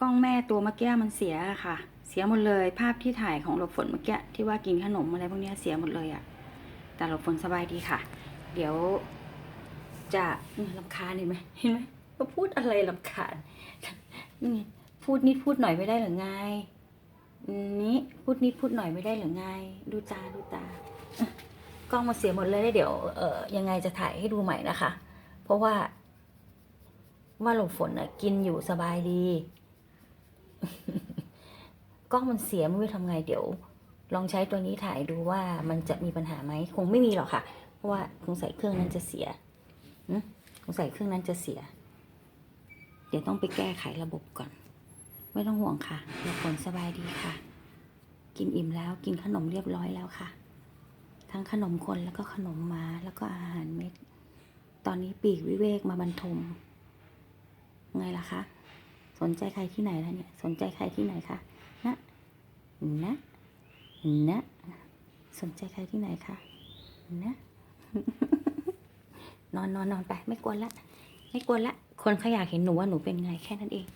กล้องแม่ตัวเมื่อกี้มันเสียค่ะ เสียหมดเลย ภาพที่ถ่ายของหลบฝนเมื่อกี้ที่ว่ากินขนมอะไรพวกนี้เสียหมดเลยอะแต่หลบฝนสบายดีค่ะ เดี๋ยวจะลำคาญเห็นไหมเห็นไหมว่าพูดอะไรลำคาญนี่พูดนิดพูดหน่อยไม่ได้หรือไงนี่พูดนิดพูดหน่อยไม่ได้หรือไง ดูตาดูตากล้องมาเสียหมดเลยเดี๋ยวเออยังไงจะถ่ายให้ดูใหม่นะคะ เพราะว่า ว่าหลบฝนน่ะกินอยู่สบายดี กล้องมันเสียไม่รู้ทำไงเดี๋ยว ลองใช้ตัวนี้ถ่ายดูว่ามันจะมีปัญหาไหมคงไม่มีหรอกค่ะ เพราะว่าคงใส่เครื่องนั้นจะเสียคงใส่เครื่องนั้นจะเสีย เดี๋ยวต้องไปแก้ไขระบบก่อน ไม่ต้องห่วงค่ะหลบฝนสบายดีค่ะ กินอิ่มแล้วกินขนมเรียบร้อยแล้วค่ะ ทั้งขนมคนแล้วก็ขนมม้าแล้วก็อาหารเม็ด ตอนนี้ปีกวิเวกมาบรรทม ไงล่ะคะ สนใจใครที่ไหนแล้วเนี่ย สนใจใครที่ไหนคะนะนะนะสนใจใครที่ไหนคะนะนอนนอนนอนไปไม่กวนละ ไม่กวนละ คนเขาอยากเห็นหนูว่าหนูเป็นไงแค่นั้นเอง